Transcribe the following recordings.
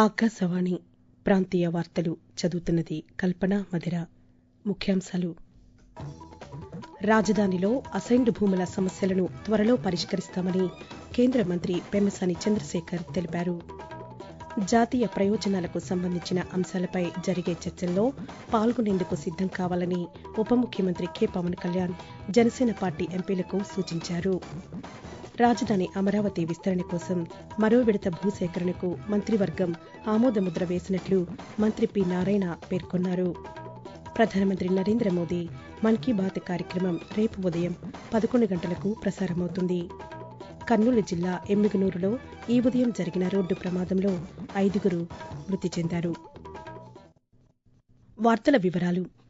ఆకాశవాణి ప్రాంతీయ వార్తలు చదువుతున్నది కల్పన మధిర. ముఖ్యాంశాలు. రాజధానిలో అసైన్డ్ భూముల సమస్యలను త్వరలో పరిష్కరిస్తామని కేంద్ర మంత్రి పెమ్మసాని చంద్రశేఖర్ తెలిపారు. జాతీయ ప్రయోజనాలకు సంబంధించిన అంశాలపై జరిగే చర్చల్లో పాల్గొనేందుకు సిద్దం కావాలని ఉప ముఖ్యమంత్రి కె. పవన్ కళ్యాణ్ జనసేన పార్టీ ఎంపీలకు సూచించారు. రాజధాని అమరావతి విస్తరణ కోసం మరో విడత భూసేకరణకు మంత్రివర్గం ఆమోదముద్ర వేసినట్లు మంత్రి పి నారాయణ పేర్కొన్నారు. ప్రధానమంత్రి నరేంద్ర మోదీ మన్ కీ బాత్ కార్యక్రమం రేపు ఉదయం పదకొండు గంటలకు ప్రసారమవుతుంది. కర్నూలు జిల్లా ఎమ్మిగనూరులో ఈ ఉదయం జరిగిన రోడ్డు ప్రమాదంలో ఐదుగురు మృతి చెందారు. వార్తల వివరాలు.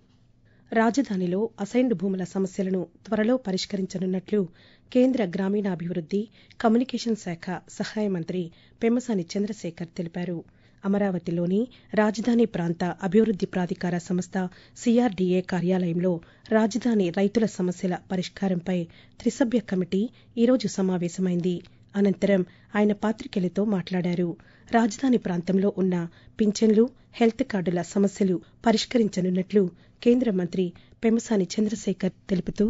రాజధానిలో అసైన్డ్ భూముల సమస్యలను త్వరలో పరిష్కరించనున్నట్లు కేంద్ర గ్రామీణాభివృద్ది కమ్యూనికేషన్ శాఖ సహాయ మంత్రి పెమ్మసాని చంద్రశేఖర్ తెలిపారు. అమరావతిలోని రాజధాని ప్రాంత అభివృద్ది ప్రాధికార సంస్థ సిఆర్డీఏ కార్యాలయంలో రాజధాని రైతుల సమస్యల పరిష్కారంపై త్రిసభ్య కమిటీ ఈరోజు సమావేశమైంది. అనంతరం ఆయన పాతికేయులతో మాట్లాడారు. రాజధాని ప్రాంతంలో ఉన్న పింఛన్లు హెల్త్ కార్డుల సమస్యలు పరిష్కరించనున్నట్లు కేంద్ర మంత్రి పెమ్మసాని చంద్రశేఖర్ తెలుపుతూ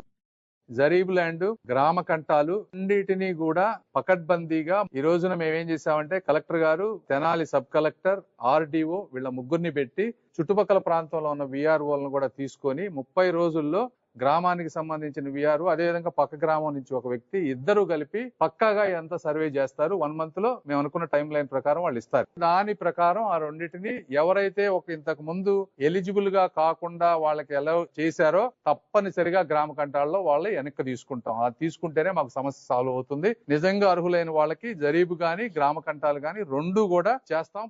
జరీబ్ ల్యాండ్ గ్రామ కంటాలు అన్నిటినీ కూడా పకడ్బందీగా ఈ రోజున మేమేం చేసామంటే కలెక్టర్ గారు తెనాలి సబ్ కలెక్టర్ ఆర్డీఓ వీళ్ళ ముగ్గురిని పెట్టి చుట్టుపక్కల ప్రాంతంలో ఉన్న విఆర్ఓలను కూడా తీసుకొని ముప్పై రోజుల్లో గ్రామానికి సంబంధించిన విఆర్ అదేవిధంగా పక్క గ్రామం నుంచి ఒక వ్యక్తి ఇద్దరు కలిపి పక్కాగా ఎంత సర్వే చేస్తారు. వన్ మంత్లో మేము అనుకున్న టైం లైన్ ప్రకారం వాళ్ళు ఇస్తారు. దాని ప్రకారం ఆ రెండింటిని ఎవరైతే ఒక ఇంతకు ముందు ఎలిజిబుల్గా కాకుండా వాళ్ళకి ఎలా చేశారో తప్పనిసరిగా గ్రామ కంటాల్లో వాళ్ళు వెనక్కి తీసుకుంటాం. అది తీసుకుంటేనే మాకు సమస్య సాల్వ్ అవుతుంది. నిజంగా అర్హులైన వాళ్ళకి జరీబు గాని గ్రామ కంటాలు గాని రెండు కూడా చేస్తాం.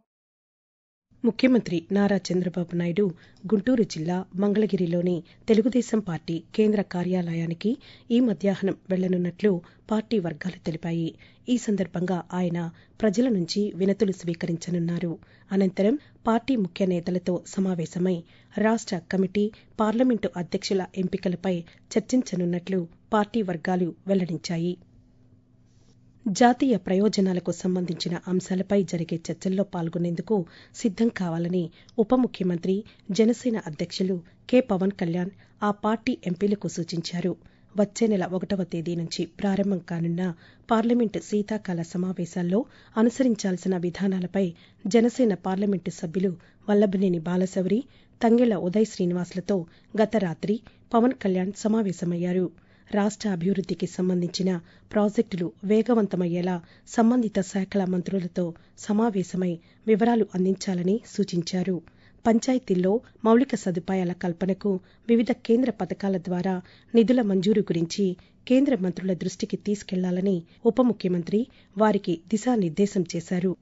ముఖ్యమంత్రి నారా చంద్రబాబు నాయుడు గుంటూరు జిల్లా మంగళగిరిలోని తెలుగుదేశం పార్టీ కేంద్ర కార్యాలయానికి ఈ మధ్యాహ్నం వెళ్ళనున్నట్లు పార్టీ వర్గాలు తెలిపాయి. ఈ సందర్భంగా ఆయన ప్రజల నుంచి వినతులు స్వీకరించనున్నారు. అనంతరం పార్టీ ముఖ్య నేతలతో సమావేశమై రాష్ట కమిటీ పార్లమెంటు అధ్యక్షుల ఎంపికలపై చర్చించనున్నట్లు పార్టీ వర్గాలు వెల్లడించాయి. జాతీయ ప్రయోజనాలకు సంబంధించిన అంశాలపై జరిగే చర్చల్లో పాల్గొనేందుకు సిద్దం కావాలని ఉప ముఖ్యమంత్రి జనసేన అధ్యక్షులు కె. పవన్ కళ్యాణ్ ఆ పార్టీ ఎంపీలకు సూచించారు. వచ్చే నెల ఒకటవ తేదీ నుంచి ప్రారంభం కానున్న పార్లమెంటు శీతాకాల సమావేశాల్లో అనుసరించాల్సిన విధానాలపై జనసేన పార్లమెంటు సభ్యులు వల్లభనేని బాలశౌరి తంగెళ్ళ ఉదయ్ శ్రీనివాసులతో గత రాత్రి పవన్ కళ్యాణ్ సమావేశమయ్యారు. రాష్ట్ర అభివృద్ధికి సంబంధించిన ప్రాజెక్టులు వేగవంతమయ్యేలా సంబంధిత శాఖల మంత్రులతో సమావేశమై వివరాలు అందించాలని సూచించారు. పంచాయతీల్లో మౌలిక సదుపాయాల కల్పనకు వివిధ కేంద్ర పథకాల ద్వారా నిధుల మంజూరు గురించి కేంద్ర మంత్రుల దృష్టికి తీసుకెళ్ళాలని ఉప ముఖ్యమంత్రి వారికి దిశానిర్దేశం చేశారు.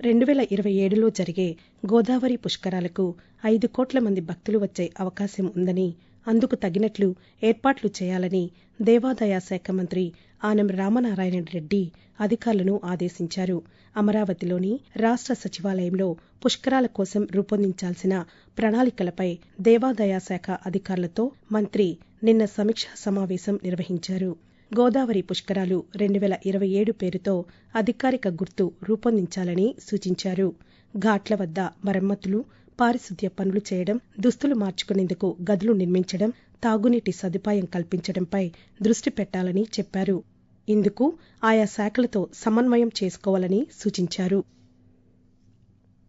రెండు వేల ఇరవై ఏడులో జరిగే గోదావరి పుష్కరాలకు ఐదు కోట్ల మంది భక్తులు వచ్చే అవకాశం ఉందని అందుకు తగినట్లు ఏర్పాట్లు చేయాలని దేవాదాయ శాఖ మంత్రి ఆనం రామనారాయణ రెడ్డి అధికారులను ఆదేశించారు. అమరావతిలోని రాష్ట సచివాలయంలో పుష్కరాల కోసం రూపొందించాల్సిన ప్రణాళికలపై దేవాదాయ శాఖ అధికారులతో మంత్రి నిన్న సమీక్షా సమావేశం నిర్వహించారు. గోదావరి పుష్కరాలు రెండు వేల ఇరవై ఏడు పేరుతో అధికారిక గుర్తు రూపొందించాలని సూచించారు. ఘాట్ల వద్ద మరమ్మతులు పారిశుద్ధ్య పనులు చేయడం దుస్తులు మార్చుకునేందుకు గదులు నిర్మించడం తాగునీటి సదుపాయం కల్పించడంపై దృష్టి పెట్టాలని చెప్పారు. ఇందుకు ఆయా శాఖలతో సమన్వయం చేసుకోవాలని సూచించారు.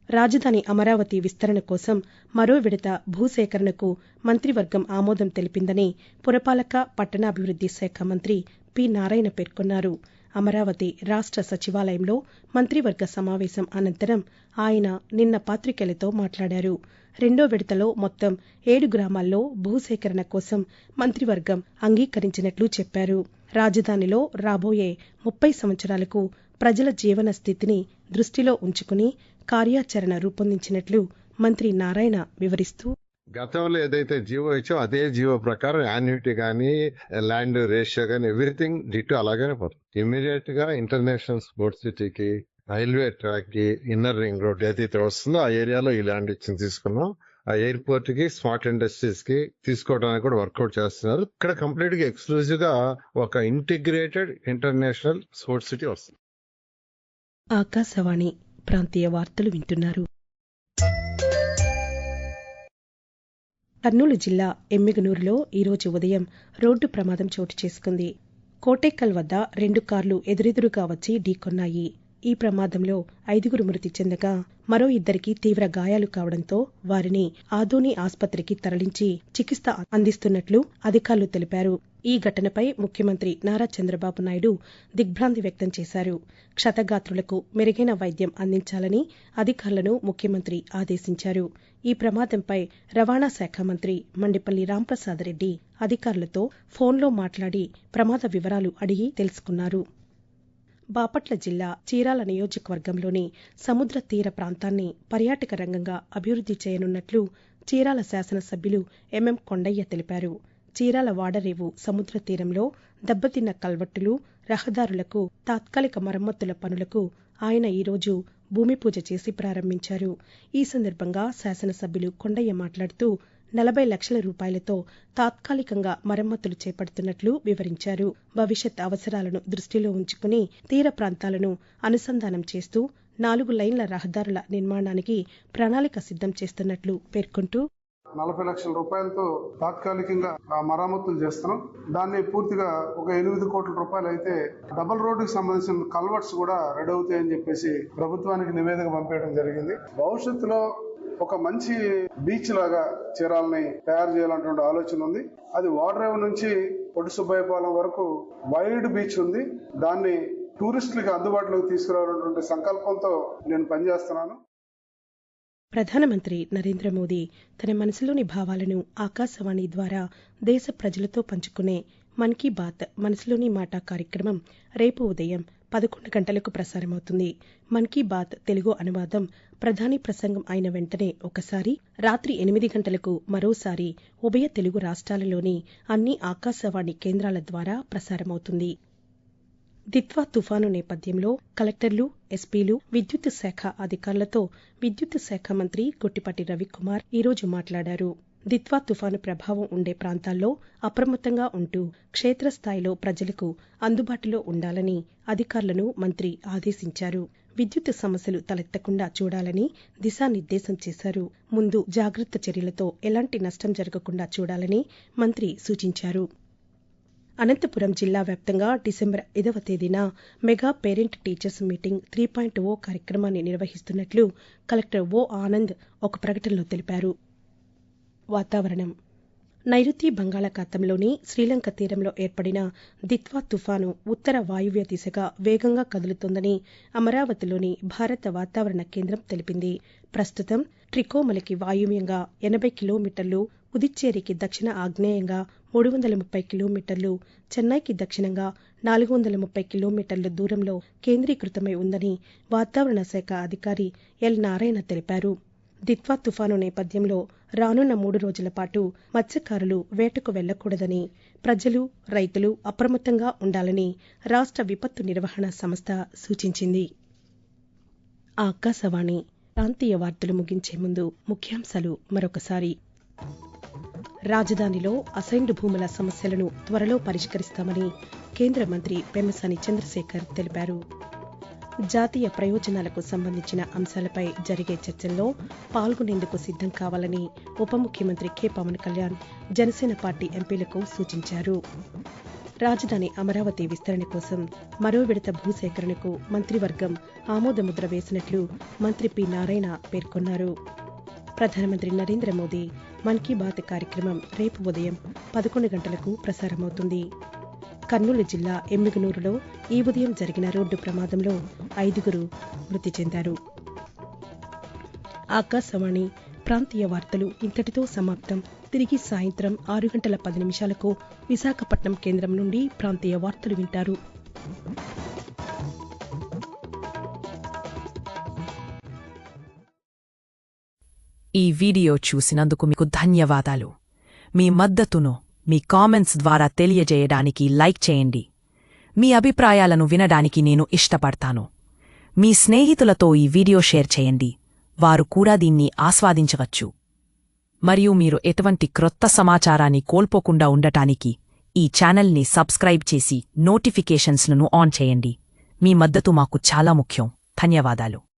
రాజధాని అమరావతి విస్తరణ కోసం మరో విడత భూసేకరణకు మంత్రివర్గం ఆమోదం తెలిపిందని పురపాలక పట్టణాభివృద్ది శాఖ మంత్రి పి నారాయణ పేర్కొన్నారు. అమరావతి రాష్ట సచివాలయంలో మంత్రివర్గ సమావేశం అనంతరం ఆయన నిన్న పాతికేయులతో మాట్లాడారు. రెండో విడతలో మొత్తం ఏడు గ్రామాల్లో భూసేకరణ కోసం మంత్రివర్గం అంగీకరించినట్లు చెప్పారు. రాజధానిలో రాబోయే ముప్పై సంవత్సరాలకు ప్రజల జీవన స్థితిని దృష్టిలో ఉంచుకుని కార్యాచరణ రూపొందించినట్లు మంత్రి నారాయణ వివరిస్తూ గతంలో ఏదైతే జీవో ఇచ్చో అదే జీవో ప్రకారం యాన్యుటీ కానీ ల్యాండ్ రేషియో కానీ ఎవ్రీథింగ్ డిట్టు అలాగే పోతుంది. ఇమీడియట్గా ఇంటర్నేషనల్ స్పోర్ట్స్ సిటీకి రైల్వే ట్రాక్కి ఇన్నర్ రింగ్ రోడ్ ఏదైతే వస్తుందో ఆ ఏరియాలో ఈ ల్యాండ్ ఇచ్చింది తీసుకున్నాం. ఆ ఎయిర్పోర్ట్కి స్మార్ట్ ఇండస్ట్రీస్కి తీసుకోవడానికి కూడా వర్కౌట్ చేస్తున్నారు. ఇక్కడ కంప్లీట్గా ఎక్స్క్లూజివ్గా ఒక ఇంటిగ్రేటెడ్ ఇంటర్నేషనల్ స్పోర్ట్స్ సిటీ వస్తుంది. ఆకాశవాణి ప్రాంతీయ వార్తలు వింటున్నారు. కర్నూలు జిల్లా ఎమ్మిగనూరులో ఈరోజు ఉదయం రోడ్డు ప్రమాదం చోటు చేసుకుంది. కోటేకల్ వద్ద రెండు కార్లు ఎదురెదురుగా వచ్చి ఢీకొన్నాయి. ఈ ప్రమాదంలో ఐదుగురు మృతి చెందగా మరో ఇద్దరికి తీవ్ర గాయాలు కావడంతో వారిని ఆదోని ఆసుపత్రికి తరలించి చికిత్స అందిస్తున్నట్లు అధికారులు తెలిపారు. ఈ ఘటనపై ముఖ్యమంత్రి నారా చంద్రబాబు నాయుడు దిగ్భ్రాంతి వ్యక్తం చేశారు. క్షతగాత్రులకు మెరుగైన వైద్యం అందించాలని అధికారులను ముఖ్యమంత్రి ఆదేశించారు. ఈ ప్రమాదంపై రవాణా శాఖ మంత్రి మండిపల్లి రాంప్రసాద్ రెడ్డి అధికారులతో ఫోన్లో మాట్లాడి ప్రమాద వివరాలు అడిగి తెలుసుకున్నారు. బాపట్ల జిల్లా చీరాల నియోజకవర్గంలోని సముద్ర తీర ప్రాంతాన్ని పర్యాటక రంగంగా అభివృద్ధి చేయనున్నట్లు చీరాల శాసనసభ్యులు ఎంఎం కొండయ్య తెలిపారు. చీరాల వాడరేవు సముద్ర తీరంలో దెబ్బతిన్న కల్వర్టులు రహదారులకు తాత్కాలిక మరమ్మతుల పనులకు ఆయన ఈరోజు భూమి పూజ చేసి ప్రారంభించారు. ఈ సందర్భంగా శాసనసభ్యులు కొండయ్య మాట్లాడుతూ నలభై లక్షల రూపాయలతో తాత్కాలికంగా మరమ్మతులు చేపడుతున్నట్లు వివరించారు. భవిష్యత్ అవసరాలను దృష్టిలో ఉంచుకుని తీర ప్రాంతాలను అనుసంధానం చేస్తూ నాలుగు లైన్ల రహదారుల నిర్మాణానికి ప్రణాళిక సిద్ధం చేస్తున్నట్లు పేర్కొంటూ నలభై లక్షల రూపాయలతో తాత్కాలికంగా ఆ మరమ్మతులు చేస్తున్నాం. దాన్ని పూర్తిగా ఒక ఎనిమిది కోట్ల రూపాయలు అయితే డబుల్ రోడ్డుకి సంబంధించిన కల్వర్ట్స్ కూడా రెడీ అవుతాయని చెప్పేసి ప్రభుత్వానికి నివేదిక పంపేయడం జరిగింది. భవిష్యత్తులో ఒక మంచి బీచ్ లాగా చీరాలని తయారు చేయాలన్నటువంటి ఆలోచన ఉంది. అది వాడరేవు నుంచి పొట్టి సుబ్బయ్యపాలెం వరకు వైడ్ బీచ్ ఉంది. దాన్ని టూరిస్టులకి అందుబాటులోకి తీసుకురావాలన్నటువంటి సంకల్పంతో నేను పనిచేస్తున్నాను. ప్రధానమంత్రి నరేంద్ర మోదీ తన మనసులోని భావాలను ఆకాశవాణి ద్వారా దేశ ప్రజలతో పంచుకునే మన్ కీ బాత్ మనసులోని మాట కార్యక్రమం రేపు ఉదయం పదకొండు గంటలకు ప్రసారమవుతుంది. మన్ కీ బాత్ తెలుగు అనువాదం ప్రధాని ప్రసంగం అయిన వెంటనే ఒకసారి రాత్రి ఎనిమిది గంటలకు మరోసారి ఉభయ తెలుగు రాష్ట్రాలలోని అన్ని ఆకాశవాణి కేంద్రాల ద్వారా ప్రసారమవుతుంది. దిత్వా తుఫాను నేపథ్యంలో కలెక్టర్లు ఎస్పీలు విద్యుత్ శాఖ అధికారులతో విద్యుత్ శాఖ మంత్రి గుట్టిపాటి రవికుమార్ ఈరోజు మాట్లాడారు. దిత్వా తుఫాను ప్రభావం ఉండే ప్రాంతాల్లో అప్రమత్తంగా ఉంటూ క్షేత్రస్థాయిలో ప్రజలకు అందుబాటులో ఉండాలని అధికారులను మంత్రి ఆదేశించారు. విద్యుత్ సమస్యలు తలెత్తకుండా చూడాలని దిశానిర్దేశం చేశారు. ముందు జాగ్రత్త చర్యలతో ఎలాంటి నష్టం జరగకుండా చూడాలని మంత్రి సూచించారు. అనంతపురం జిల్లా వ్యాప్తంగా డిసెంబర్ ఐదవ తేదీన mega parent teachers meeting three point O కార్యక్రమాన్ని నిర్వహిస్తున్నట్లు కలెక్టర్ ఓ ఆనంద్ ఒక ప్రకటనలో తెలిపారు. వాతావరణం. నైరుతి బంగాళాఖాతంలోని శ్రీలంక తీరంలో ఏర్పడిన దిత్వా తుఫాను ఉత్తర వాయువ్య దిశగా వేగంగా కదులుతోందని అమరావతిలోని భారత వాతావరణ కేంద్రం తెలిపింది. ప్రస్తుతం ట్రికోమలికి వాయువ్యంగా ఎనభై కిలోమీటర్లు పుదుచ్చేరికి దక్షిణ ఆగ్నేయంగా మూడు వందల ముప్పై కిలోమీటర్లు చెన్నైకి దక్షిణంగా నాలుగు వందల ముప్పై కిలోమీటర్ల దూరంలో కేంద్రీకృతమై ఉందని వాతావరణ శాఖ అధికారి ఎల్. నారాయణ తెలిపారు. దిత్వా తుఫాను నేపథ్యంలో రానున్న మూడు రోజుల పాటు మత్స్యకారులు వేటకు వెళ్ళకూడదని ప్రజలు రైతులు అప్రమత్తంగా ఉండాలని రాష్ట్ర విపత్తు నిర్వహణ సంస్థ సూచించింది. ఆకాశవాణి ప్రాంతీయ వార్తలు ముగించే ముందు ముఖ్యాంశాలు మరొకసారి. రాజధానిలో అసైన్డ్ భూముల సమస్యలను త్వరలో పరిష్కరిస్తామని కేంద్ర మంత్రి పెమ్మసాని చంద్రశేఖర్ తెలిపారు. జాతీయ ప్రయోజనాలకు సంబంధించిన అంశాలపై జరిగే చర్చల్లో పాల్గొనేందుకు సిద్ధం కావాలని ఉప ముఖ్యమంత్రి కె. పవన్ కళ్యాణ్ జనసేన పార్టీ ఎంపీలకు సూచించారు. రాజధాని అమరావతి విస్తరణ కోసం మరో విడత భూసేకరణకు మంత్రివర్గం ఆమోదముద్ర వేసినట్లు మంత్రి పి. నారాయణ పేర్కొన్నారు. ప్రధానమంత్రి నరేంద్ర మోదీ మన్ కీ బాత్ కార్యక్రమం రేపు ఉదయం పదకొండు గంటలకు ప్రసారమవుతుంది. కర్నూలు జిల్లా ఎమ్మిగనూరులో ఈ ఉదయం జరిగిన రోడ్డు ప్రమాదంలో ఐదుగురు మృతి చెందారు. ఆకాశవాణి ప్రాంతీయ వార్తలు ఇంతటితో సమాప్తం. తిరిగి సాయంత్రం ఆరు గంటల పది నిమిషాలకు విశాఖపట్నం కేంద్రం నుండి ప్రాంతీయ వార్తలు వింటారు. ఈ వీడియో చూసినందుకు మీకు ధన్యవాదాలు. మీ మద్దతును మీ కామెంట్స్ ద్వారా తెలియజేయడానికి లైక్ చేయండి. మీ అభిప్రాయాలను వినడానికి నేను ఇష్టపడతాను. మీ స్నేహితులతో ఈ వీడియో షేర్ చేయండి. వారు కూడా దీన్ని ఆస్వాదించవచ్చు. మరియు మీరు ఎటువంటి క్రొత్త సమాచారాన్ని కోల్పోకుండా ఉండటానికి ఈ ఛానల్ని సబ్స్క్రైబ్ చేసి నోటిఫికేషన్స్లను ఆన్ చేయండి. మీ మద్దతు మాకు చాలా ముఖ్యం. ధన్యవాదాలు.